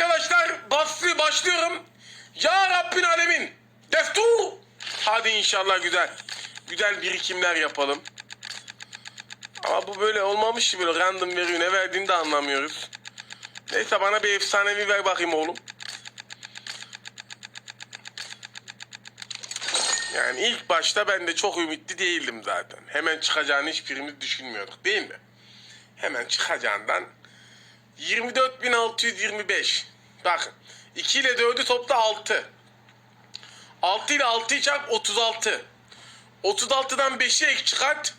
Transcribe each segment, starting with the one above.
arkadaşlar baslı başlıyorum. Ya Rabbin alemin. Destur. Hadi inşallah güzel. Güzel birikimler yapalım. Ama bu böyle olmamış ki böyle random veriyor. Ne verdiğini de anlamıyoruz. Neyse bana bir efsanevi ver bakayım oğlum. Yani ilk başta ben de çok ümitli değildim zaten. Hemen çıkacağını hiçbirimiz düşünmüyorduk değil mi? Hemen çıkacağından 24.625. Bakın 2 ile 4'ü topla 6. 6 ile 6'yı çarp 36. 36'dan 5'i ek çıkart.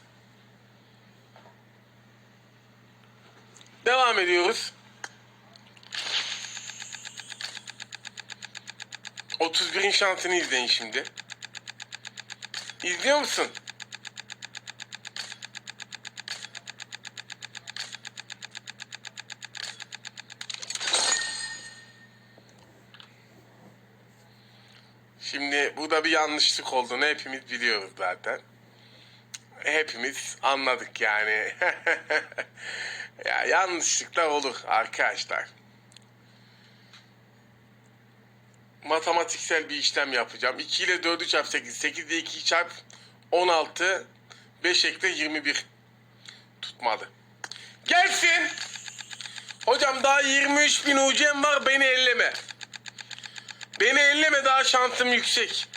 Devam ediyoruz. 31'in şansını izleyin şimdi. İzliyor musun? Şimdi burada bir yanlışlık olduğunu hepimiz biliyoruz zaten. Hepimiz anladık yani. ya yanlışlıklar olur arkadaşlar. Matematiksel bir işlem yapacağım. 2 ile 4'ü çarp 8. 8 ile 2'yi çarp 16. 5 ekle 21. Tutmadı. Gelsin. Hocam daha 23 bin UC'm var beni elleme. Beni elleme daha şansım yüksek.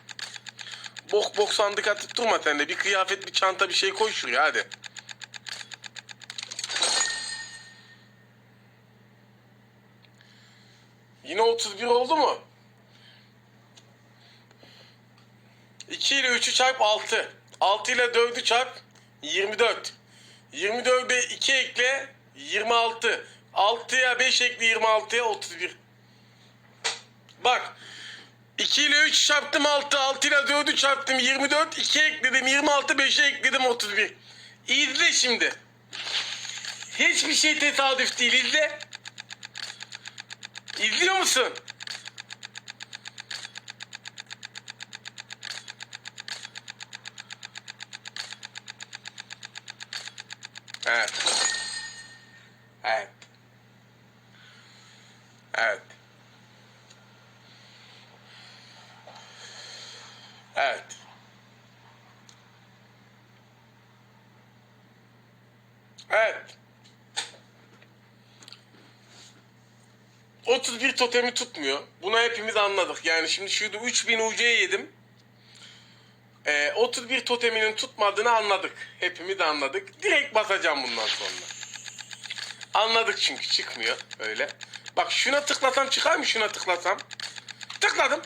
Bok bok sandık atıp durma sen de. Bir kıyafet, bir çanta, bir şey koy şuraya hadi. Yine 31 oldu mu? 2 ile 3'ü çarp 6. 6 ile 4'ü çarp 24. 24'e 2 ekle 26. 6'ya 5 ekle 26'ya 31. Bak 2 ile 3 çarptım 6, 6 ile 4'ü çarptım 24, 2 ekledim 26, 5'e ekledim 31. İzle şimdi. Hiçbir şey tesadüf değil izle. İzliyor musun? Evet. Evet. Evet. Evet. Evet. 31 totemi tutmuyor. Bunu hepimiz anladık. Yani şimdi şurada 3000 UC yedim. Ee, 31 toteminin tutmadığını anladık. Hepimiz anladık. Direkt basacağım bundan sonra. Anladık çünkü çıkmıyor öyle. Bak şuna tıklasam çıkar mı şuna tıklasam? Tıkladım.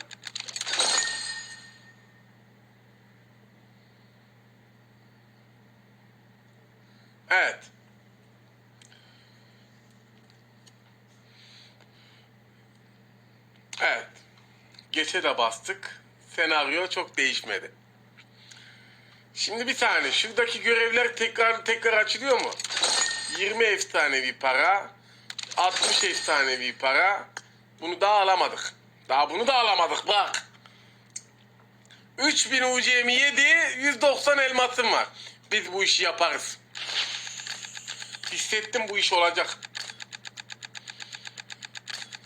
Evet. Evet. De bastık. Senaryo çok değişmedi. Şimdi bir tane. Şuradaki görevler tekrar tekrar açılıyor mu? 20 efsanevi para. 60 efsanevi para. Bunu daha alamadık. Daha bunu da alamadık bak. 3000 UC'mi yedi, 190 elmasım var. Biz bu işi yaparız. Hissettim bu iş olacak.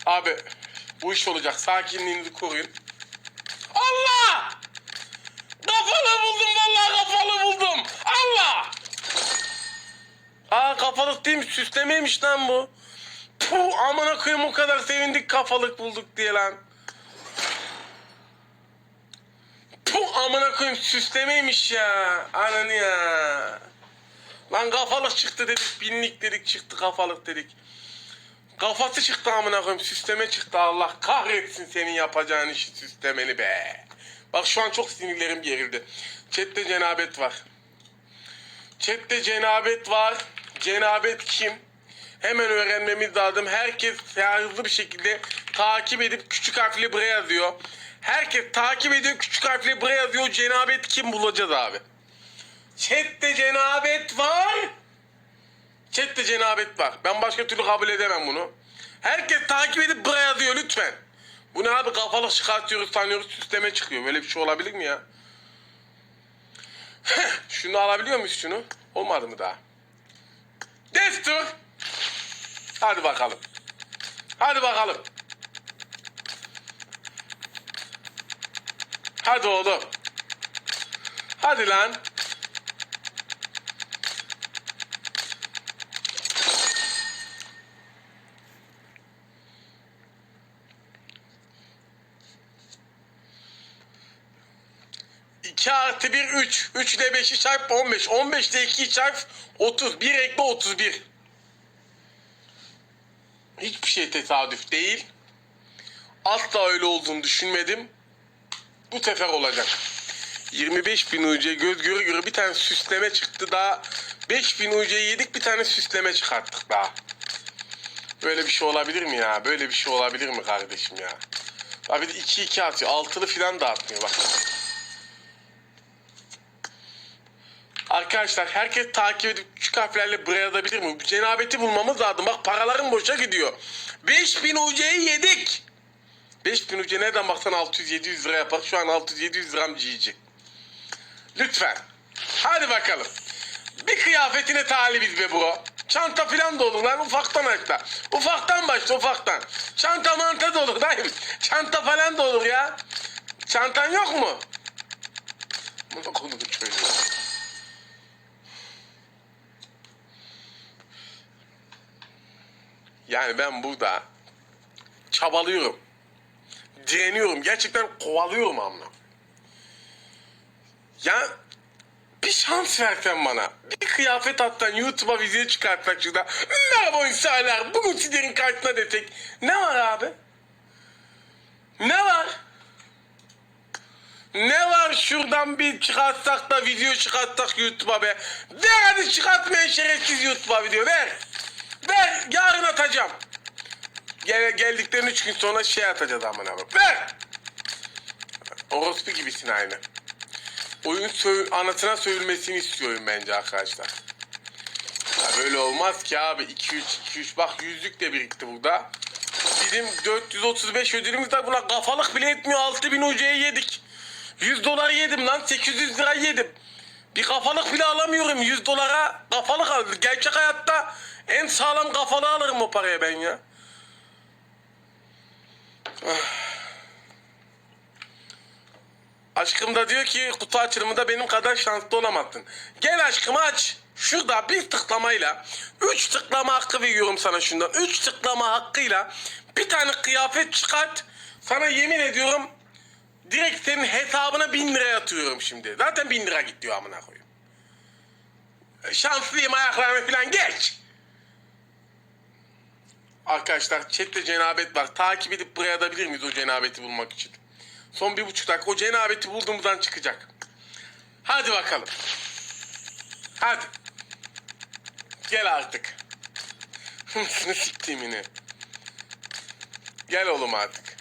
Abi bu iş olacak. Sakinliğinizi koruyun. Allah! Kafalı buldum vallahi kafalı buldum. Allah! Aa kafalık değil mi? Süslemeymiş lan bu. Puh amına koyayım o kadar sevindik kafalık bulduk diye lan. Puh amına koyayım süslemeymiş ya. Ananı ya. Lan kafalık çıktı dedik, binlik dedik, çıktı kafalık dedik. Kafası çıktı amına koyayım, süsleme çıktı Allah kahretsin senin yapacağın işi süslemeni be. Bak şu an çok sinirlerim gerildi. Chat'te cenabet var. Chat'te cenabet var. Cenabet kim? Hemen öğrenmemiz lazım. Herkes hızlı bir şekilde takip edip küçük harfle buraya yazıyor. Herkes takip ediyor küçük harfle buraya yazıyor. Cenabet kim bulacağız abi. Chat'te cenabet var. Chatte cenabet var. Ben başka türlü kabul edemem bunu. Herkes takip edip buraya diyor lütfen. Bu ne abi kafalık çıkartıyoruz sanıyoruz süsleme çıkıyor. Böyle bir şey olabilir mi ya? şunu alabiliyor muyuz şunu? Olmadı mı daha? Destur. Hadi bakalım. Hadi bakalım. Hadi oğlum. Hadi lan. İki artı bir üç. Üç ile beşi çarp on beş. On beş ile ikiyi çarp otuz. Bir ekle otuz bir. Hiçbir şey tesadüf değil. Asla öyle olduğunu düşünmedim. Bu sefer olacak. 25 bin UC göz göre göre bir tane süsleme çıktı daha. 5 bin UC yedik bir tane süsleme çıkarttık daha. Böyle bir şey olabilir mi ya? Böyle bir şey olabilir mi kardeşim ya? Abi de 2-2 atıyor. Altılı falan da atmıyor bak. Arkadaşlar herkes takip edip küçük harflerle buraya yazabilir mi? Cenabeti bulmamız lazım. Bak paraların boşa gidiyor. 5000 UC'yi yedik. 5000 UC nereden baksan 600-700 lira yapar. Şu an 600-700 liram GG. Lütfen. Hadi bakalım. Bir kıyafetine talibiz be bro. Çanta falan da olur lan ufaktan hatta. Ufaktan başla ufaktan. Çanta manta da olur dayım. Çanta falan da ya. Çantan yok mu? Bunu konumu çocuğu. Yani ben burada çabalıyorum. Direniyorum. Gerçekten kovalıyorum amına. Ya bir şans versen bana. Bir kıyafet attan YouTube'a video çıkartsak şurada. Merhaba oyuncular. Bugün sizlerin karşısına desek. Ne var abi? Ne var? Ne var şuradan bir çıkartsak da video çıkartsak YouTube'a be. Ver hadi çıkartmayın şerefsiz YouTube'a video ver. Ver yarın atacağım. Gel, geldikten üç gün sonra şey atacağız aman abi. Ver. Orospu gibisin aynı. Oyun sö anasına sövülmesini istiyorum bence arkadaşlar. Ya böyle olmaz ki abi. 2-3 2-3 bak yüzlük de birikti burada. Bizim 435 ödülümüz var. Buna kafalık bile etmiyor. 6000 UC'ye yedik. 100 dolar yedim lan. 800 lira yedim. Bir kafalık bile alamıyorum 100 dolara. Kafalık aldım. Gerçek hayatta en sağlam kafalı alırım o paraya ben ya. Aşkım da diyor ki kutu açılımında benim kadar şanslı olamazsın. Gel aşkım aç. Şurada bir tıklamayla, üç tıklama hakkı veriyorum sana şundan. Üç tıklama hakkıyla bir tane kıyafet çıkart. Sana yemin ediyorum direkt senin hesabına bin lira atıyorum şimdi. Zaten bin lira gitti diyor amına koyayım. Şanslıyım ayaklarını falan geç. Arkadaşlar chatte cenabet var. Takip edip buraya da miyiz o cenabeti bulmak için? Son bir buçuk dakika o cenabeti bulduğumuzdan çıkacak. Hadi bakalım. Hadi. Gel artık. Hımsını siktiğimini. Gel oğlum artık.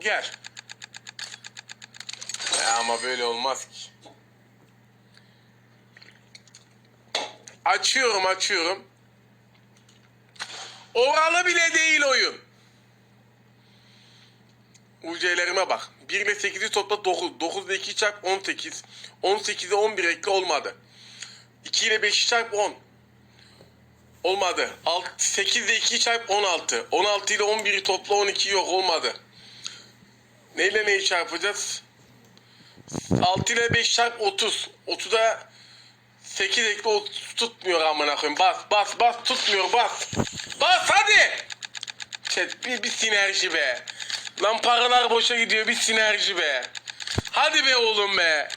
Gel. Ya ama böyle olmaz ki. Açıyorum açıyorum. Oralı bile değil oyun. UC'lerime bak. 1 ile 8'i topla 9. 9 ile 2 çarp 18. 18'e 11 ekle olmadı. 2 ile 5'i çarp 10. Olmadı. 6, 8 ile 2'yi çarp 16. 16 ile 11'i topla 12 yok olmadı. Neyle neyi çarpacağız? 6 ile 5 çarp 30. 30'a 8 ekle 30 tutmuyor amına koyayım. Bas bas bas tutmuyor bas. Bas hadi. Chat bir, bir sinerji be. Lan paralar boşa gidiyor bir sinerji be. Hadi be oğlum be.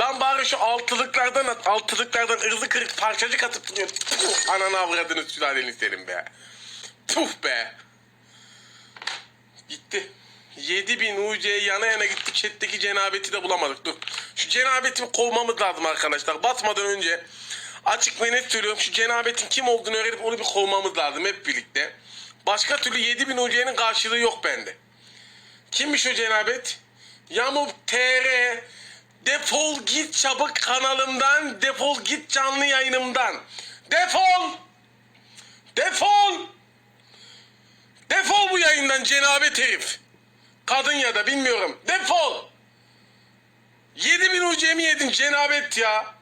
Lan bari şu altılıklardan at. Altılıklardan ırzı kırık parçacık atıp duruyor. Puh, ananı avradını sülaleni senin be. Puh be. Gitti. 7000 UC yana yana gitti. Chat'teki cenabeti de bulamadık. Dur. Şu cenabetimi kovmamız lazım arkadaşlar. Basmadan önce açık ve net söylüyorum. Şu cenabetin kim olduğunu öğrenip onu bir kovmamız lazım hep birlikte. Başka türlü 7000 UC'nin karşılığı yok bende. Kimmiş o cenabet? Yamuk TR. Defol git çabuk kanalımdan. Defol git canlı yayınımdan. Defol. Defol. Defol bu yayından cenabet herif. Kadın ya da bilmiyorum. Defol. 7000 UC mi yedin cenabet ya?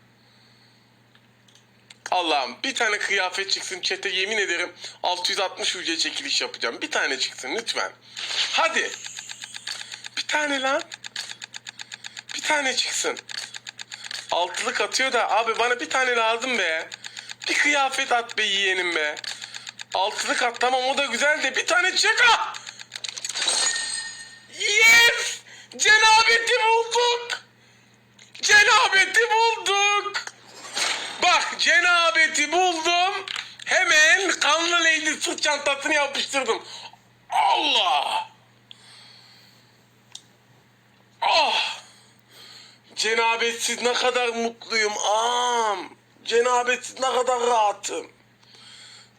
Allah'ım bir tane kıyafet çıksın çete yemin ederim 660 UC çekiliş yapacağım. Bir tane çıksın lütfen. Hadi. tane lan. Bir tane çıksın. Altılık atıyor da abi bana bir tane lazım be. Bir kıyafet at be yeğenim be. Altılık at tamam o da güzel de bir tane çık ah! Yes! Cenabeti bulduk! Cenabeti bulduk! Bak cenabeti buldum. Hemen kanlı leydi sırt çantasını yapıştırdım. Allah! Ah! Cenabetsiz ne kadar mutluyum. Am! Cenabetsiz ne kadar rahatım.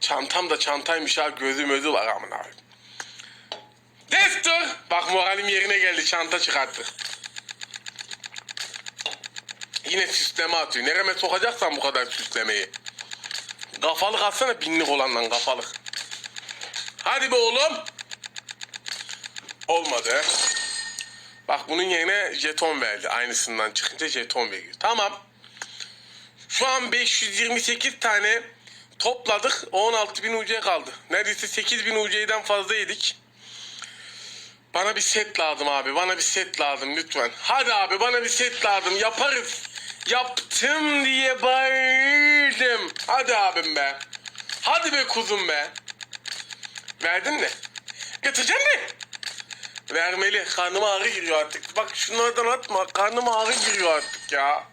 Çantam da çantaymış ha. Gözü mözü var amına. Destur! Bak moralim yerine geldi. Çanta çıkarttık. Yine süsleme atıyor. Nereme sokacaksan bu kadar süslemeyi. Kafalık atsana binlik olandan kafalık. Hadi be oğlum. Olmadı. Bak bunun yerine jeton verdi. Aynısından çıkınca jeton veriyor. Tamam. Şu an 528 tane topladık. 16 bin UC kaldı. Neredeyse 8 bin UC'den fazla yedik. Bana bir set lazım abi. Bana bir set lazım lütfen. Hadi abi bana bir set lazım. Yaparız. Yaptım diye bağırdım. Hadi abim be. Hadi be kuzum be. Verdin mi? Getireceksin mi? Vermeli. Karnıma ağrı giriyor artık. Bak şunlardan atma. Karnıma ağrı giriyor artık ya.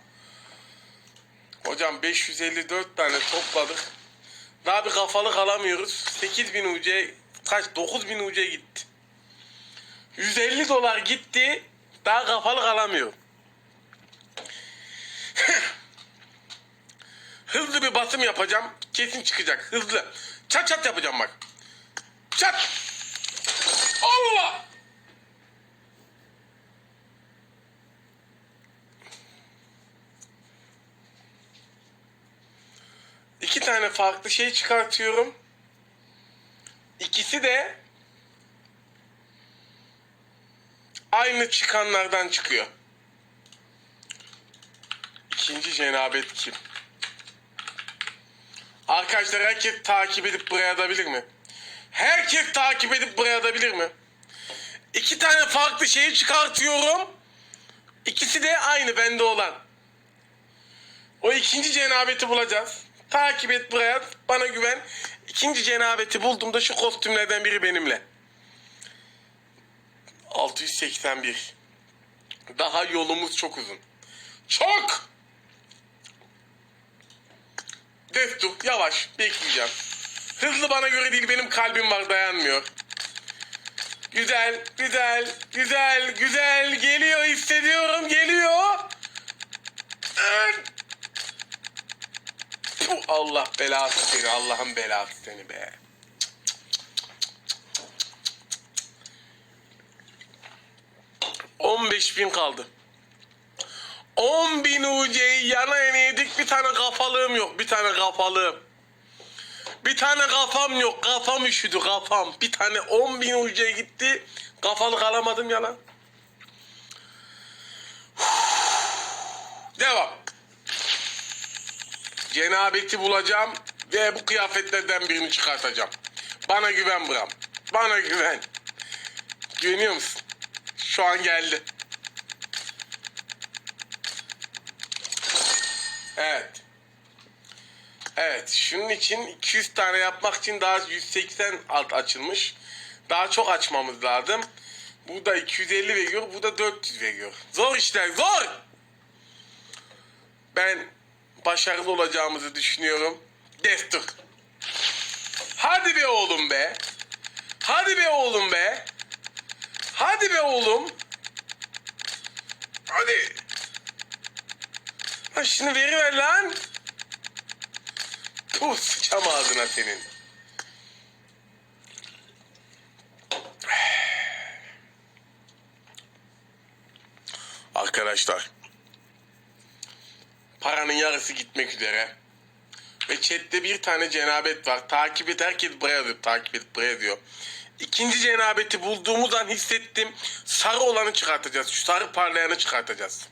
Hocam 554 tane topladık. Daha bir kafalık alamıyoruz. 8000 UC kaç 9000 UC gitti. 150 dolar gitti. Daha kafalık alamıyorum. Hızlı bir basım yapacağım. Kesin çıkacak. Hızlı. Çat çat yapacağım bak. Çat. Allah. İki tane farklı şey çıkartıyorum. İkisi de aynı çıkanlardan çıkıyor. İkinci cenabet kim? Arkadaşlar herkes takip edip buraya atabilir mi? Herkes takip edip buraya atabilir mi? İki tane farklı şeyi çıkartıyorum. İkisi de aynı bende olan. O ikinci cenabeti bulacağız. Takip et buraya. Bana güven. İkinci cenabeti bulduğumda şu kostümlerden biri benimle. 681. Daha yolumuz çok uzun. Çok! Destur yavaş bekleyeceğim. Hızlı bana göre değil benim kalbim var dayanmıyor. Güzel, güzel, güzel, güzel geliyor hissediyorum geliyor. Puh, Allah belası seni Allah'ın belası seni be. 15 bin kaldı. 10 bin UC'yi yana yedik bir tane kafalığım yok. Bir tane kafalığım. Bir tane kafam yok. Kafam üşüdü kafam. Bir tane 10 bin UC gitti. Kafalık alamadım ya lan. Devam. Cenabeti bulacağım ve bu kıyafetlerden birini çıkartacağım. Bana güven Bram. Bana güven. Güveniyor musun? Şu an geldi. Evet. Evet. Şunun için 200 tane yapmak için daha 180 alt açılmış. Daha çok açmamız lazım. Bu da 250 veriyor. Bu da 400 veriyor. Zor işler. Zor. Ben başarılı olacağımızı düşünüyorum. Destur. Hadi be oğlum be. Hadi be oğlum be. Hadi be oğlum. Hadi. Şunu veriver lan. Puh sıçam ağzına senin. Arkadaşlar. Paranın yarısı gitmek üzere. Ve chatte bir tane cenabet var. Takip et herkes buraya diyor. Takip et buraya diyor. İkinci cenabeti bulduğumuz an hissettim. Sarı olanı çıkartacağız. Şu sarı parlayanı çıkartacağız.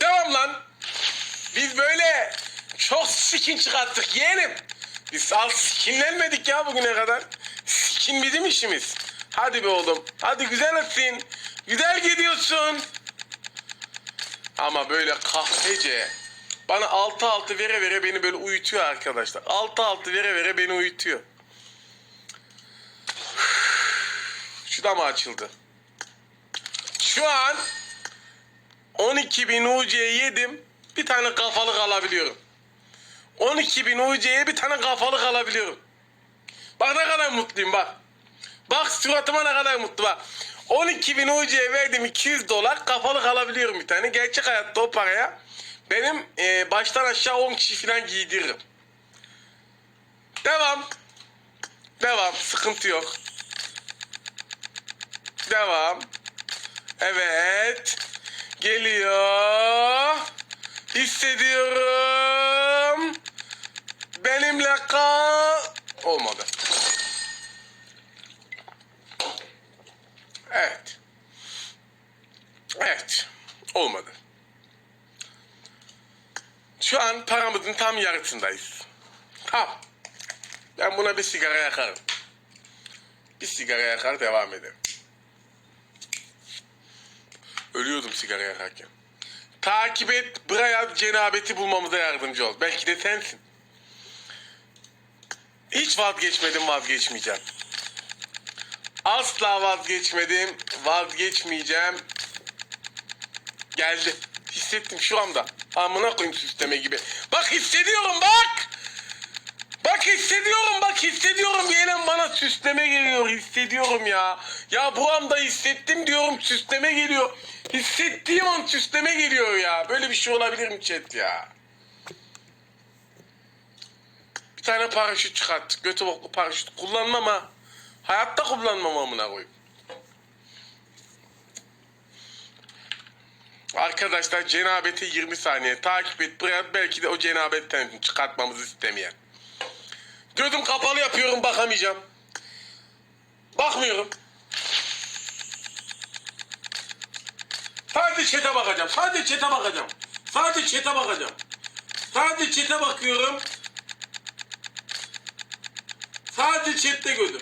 Devam lan. Biz böyle çok skin çıkarttık yeğenim. Biz az skinlenmedik ya bugüne kadar. Skin bizim işimiz. Hadi be oğlum. Hadi güzel etsin. Güzel gidiyorsun. Ama böyle kahvece bana altı altı vere vere beni böyle uyutuyor arkadaşlar. Altı altı vere vere beni uyutuyor. Şu da mı açıldı? Şu an 12.000 UC yedim. Bir tane kafalık alabiliyorum. 12.000 UC'ye bir tane kafalık alabiliyorum. Bak ne kadar mutluyum bak. Bak suratıma ne kadar mutlu bak. 12.000 UC'ye verdim 200 dolar kafalık alabiliyorum bir tane. Gerçek hayatta o paraya benim e, baştan aşağı 10 kişi falan giydiririm. Devam. Devam. Sıkıntı yok. Devam. Evet. Geliyor. Hissediyorum. Benimle kal. Olmadı. Evet. Evet. Olmadı. Şu an paramızın tam yarısındayız. Tam. Ben buna bir sigara yakarım. Bir sigara yakar devam ederim. Ölüyordum sigara yakarken. Takip et, Brian cenabeti bulmamıza yardımcı ol. Belki de sensin. Hiç vazgeçmedim, vazgeçmeyeceğim. Asla vazgeçmedim, vazgeçmeyeceğim. Geldi. Hissettim şu anda. Amına koyayım süsleme gibi. Bak hissediyorum bak. Bak hissediyorum bak hissediyorum gelen bana süsleme geliyor hissediyorum ya. Ya bu anda hissettim diyorum süsleme geliyor. Hissettiğim an süsleme geliyor ya. Böyle bir şey olabilir mi chat ya? Bir tane paraşüt çıkarttık. Götü boklu paraşüt. Kullanmam ha. Hayatta kullanmam amına koyayım. Arkadaşlar cenabeti 20 saniye takip et. Belki de o cenabetten çıkartmamızı istemeyen. Gözüm kapalı yapıyorum bakamayacağım. Bakmıyorum. Sadece çete bakacağım. Sadece çete bakacağım. Sadece çete bakacağım. Sadece çete bakıyorum. Sadece chatte gözüm.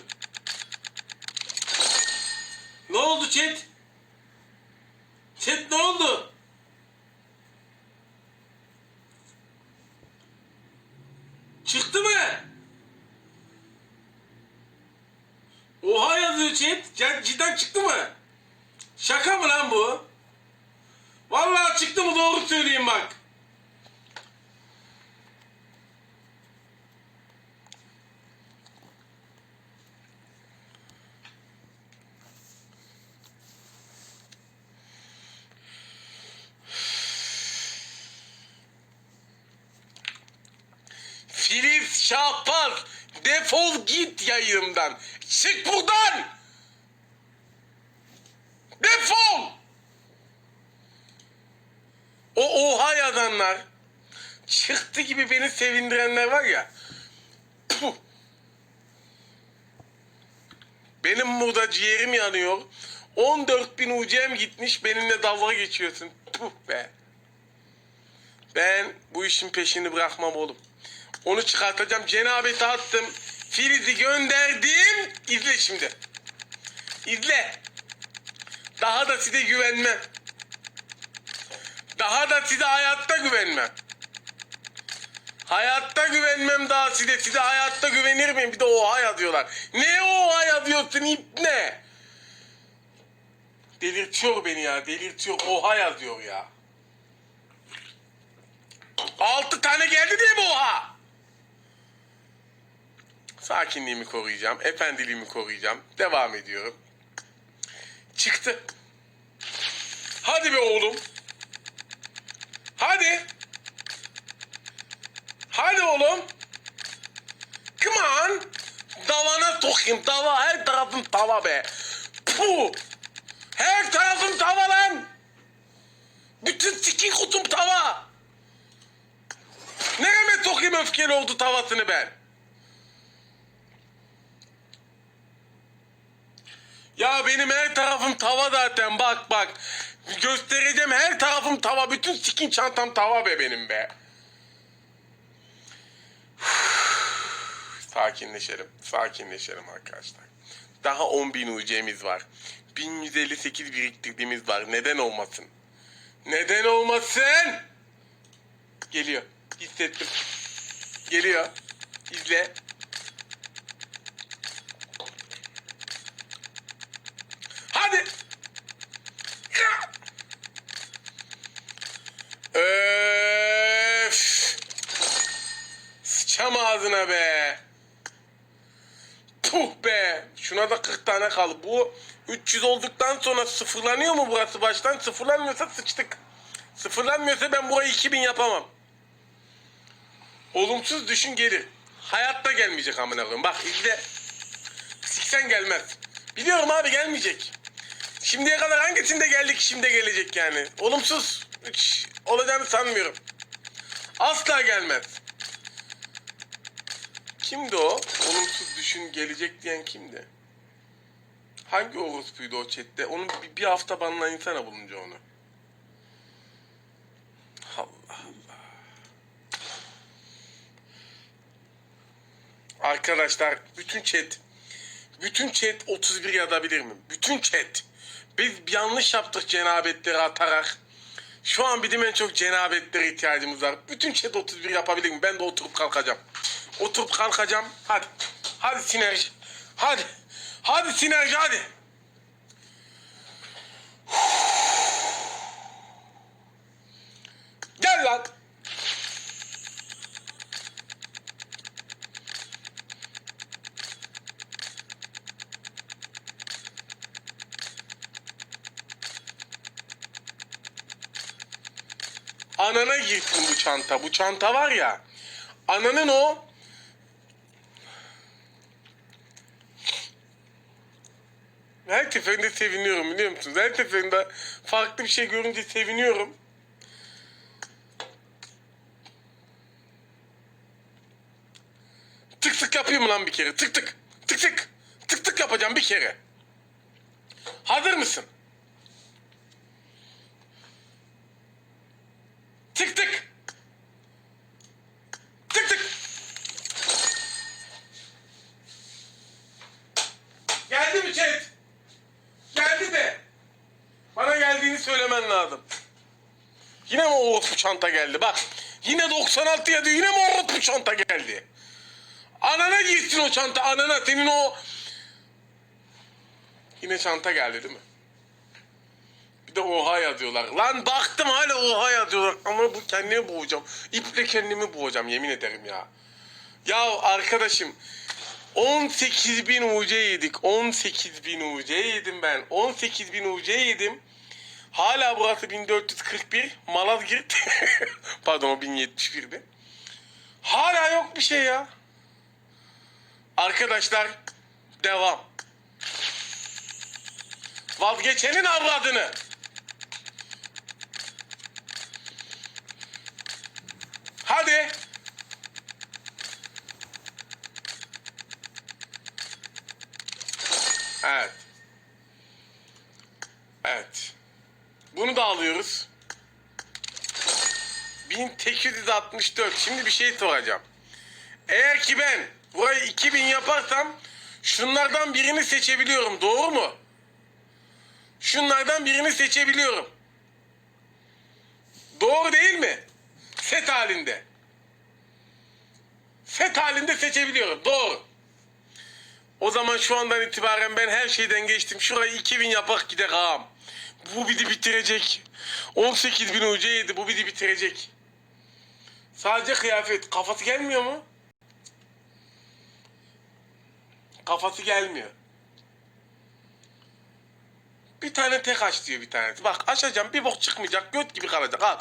Ne oldu chat? Chat ne oldu? Çıktı mı? Oha yazıyor chat. Cid- Cidden çıktı mı? Şaka mı lan bu? Vallahi çıktı mı doğru söyleyeyim bak. Filiz Şahbaz defol git yayınımdan. Çık buradan. Defol. Yazanlar çıktı gibi beni sevindirenler var ya. Benim burada ciğerim yanıyor. 14 bin ucem gitmiş benimle dalga geçiyorsun. Puh be. Ben bu işin peşini bırakmam oğlum. Onu çıkartacağım. Cenabeti attım. Filiz'i gönderdim. İzle şimdi. İzle. Daha da size güvenmem. Daha da size hayatta güvenmem. Hayatta güvenmem daha size. Size hayatta güvenir miyim? Bir de oha yazıyorlar. Ne oha yazıyorsun ip ne? Delirtiyor beni ya. Delirtiyor. Oha yazıyor ya. Altı tane geldi diye mi oha? Sakinliğimi koruyacağım. Efendiliğimi koruyacağım. Devam ediyorum. Çıktı. Hadi be oğlum. Hadi. Hadi oğlum. Come on. Davana sokayım. Dava her tarafım tava be. Puh. Her tarafım tava lan. Bütün sikin kutum tava. Nereme sokayım öfkeli oldu tavasını ben. Ya benim her tarafım tava zaten bak bak. Göstereceğim her tarafım tava. Bütün sikin çantam tava be benim be. Sakinleşelim. Sakinleşelim arkadaşlar. Daha 10.000 UC'miz var. 1158 biriktirdiğimiz var. Neden olmasın? Neden olmasın? Geliyor. Hissettim. Geliyor. İzle. Hadi. Ya. Öf. Ağzına be. Puh be. Şuna da 40 tane kaldı. Bu 300 olduktan sonra sıfırlanıyor mu burası baştan? Sıfırlanmıyorsa sıçtık. Sıfırlanmıyorsa ben burayı 2000 yapamam. Olumsuz düşün gelir. Hayatta gelmeyecek amına koyayım. Bak izle. Siksen gelmez. Biliyorum abi gelmeyecek. Şimdiye kadar hangisinde geldik şimdi gelecek yani. Olumsuz. Hiç olacağını sanmıyorum. Asla gelmez. Kimdi o? Olumsuz düşün gelecek diyen kimdi? Hangi orospuydu o chatte? Onu bir, hafta banlayın sana bulunca onu. Allah Allah. Arkadaşlar bütün chat bütün chat 31 yazabilir mi? Bütün chat. Biz yanlış yaptık cenabetleri atarak. Şu an bizim en çok cenabetlere ihtiyacımız var. Bütün chat 31 yapabilir mi? Ben de oturup kalkacağım. Oturup kalkacağım. Hadi. Hadi sinerji. Hadi. Hadi sinerji hadi. Gel lan. Anana girsin bu çanta. Bu çanta var ya. Ananın o seferinde seviniyorum biliyor musunuz? Her seferinde farklı bir şey görünce seviniyorum. Tık tık yapayım lan bir kere. Tık tık. Tık tık. Tık tık yapacağım bir kere. Hazır mısın? Tık tık. Tık tık. Geldi mi chat? Geldi de. Bana geldiğini söylemen lazım. Yine mi o orospu çanta geldi? Bak. Yine 96 yazıyor. Yine mi o orospu çanta geldi? Anana girsin o çanta. Anana senin o... Yine çanta geldi değil mi? Bir de oha yazıyorlar. Lan baktım hala oha yazıyorlar. Ama bu kendimi boğacağım. İple kendimi boğacağım yemin ederim ya. Ya arkadaşım 18 bin UC yedik. 18 bin UC yedim ben. 18 bin UC yedim. Hala burası 1441. Malazgirt. Pardon o 1071'di. Hala yok bir şey ya. Arkadaşlar devam. Vazgeçenin avradını. Hadi. Evet. Evet. Bunu da alıyoruz. 1864. Şimdi bir şey soracağım. Eğer ki ben burayı 2000 yaparsam şunlardan birini seçebiliyorum. Doğru mu? Şunlardan birini seçebiliyorum. Doğru değil mi? Set halinde. Set halinde seçebiliyorum. Doğru. O zaman şu andan itibaren ben her şeyden geçtim. Şurayı 2000 yapak gider ağam. Bu bizi bitirecek. 18 bin UC'ydi. Bu bizi bitirecek. Sadece kıyafet. Kafası gelmiyor mu? Kafası gelmiyor. Bir tane tek aç diyor bir tanesi. Bak açacağım bir bok çıkmayacak. Göt gibi kalacak. Al.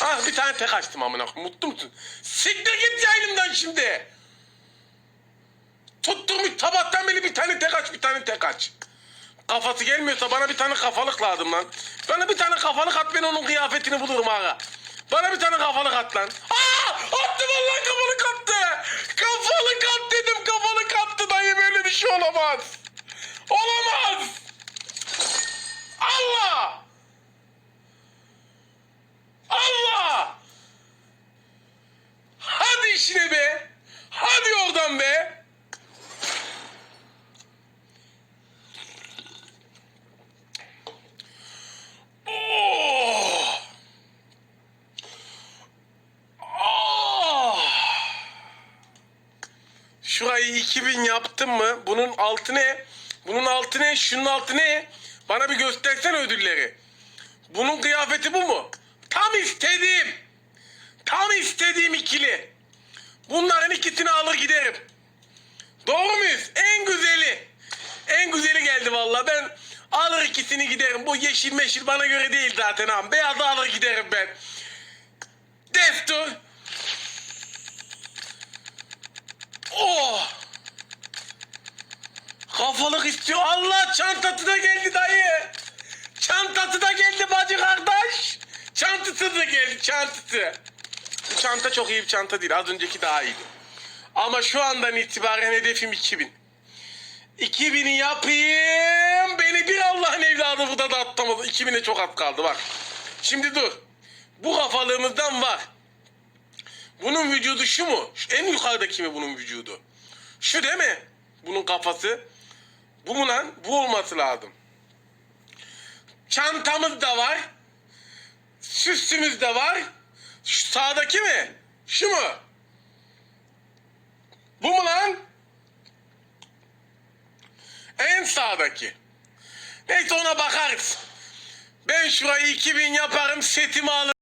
Ah bir tane tek açtım amına. Mutlu musun? Siktir git yayınımdan şimdi. Tutturmuş sabahtan beri bir tane tek aç bir tane tek aç. Kafası gelmiyorsa bana bir tane kafalık lazım lan. Bana bir tane kafalık at ben onun kıyafetini bulurum aga. Bana bir tane kafalık at lan. Aa! Attı vallahi kafalık attı. Kafalık at dedim kafalık attı dayı böyle bir şey olamaz. Olamaz. Allah! Allah! Hadi işine be. Hadi oradan be. 2000 yaptım mı? Bunun altı ne? Bunun altı ne? Şunun altı ne? Bana bir göstersene ödülleri. Bunun kıyafeti bu mu? Tam istediğim. Tam istediğim ikili. Bunların ikisini alır giderim. Doğru muyuz? En güzeli. En güzeli geldi vallahi. Ben alır ikisini giderim. Bu yeşil meşil bana göre değil zaten abi. Beyazı alır giderim ben. Destur. Oh. Kafalık istiyor. Allah çantası da geldi dayı. Çantası da geldi bacı kardeş. Çantası da geldi çantası. Bu çanta çok iyi bir çanta değil. Az önceki daha iyiydi. Ama şu andan itibaren hedefim 2000. 2000'i yapayım. Beni bir Allah'ın evladı burada da atlamaz. 2000'e çok az kaldı bak. Şimdi dur. Bu kafalığımızdan var. Bunun vücudu şu mu? Şu en yukarıdaki mi bunun vücudu? Şu değil mi? Bunun kafası. Bu mu lan? Bu olması lazım. Çantamız da var. Süsümüz de var. Şu sağdaki mi? Şu mu? Bu mu lan? En sağdaki. Neyse ona bakarız. Ben şurayı 2000 yaparım setimi alırım.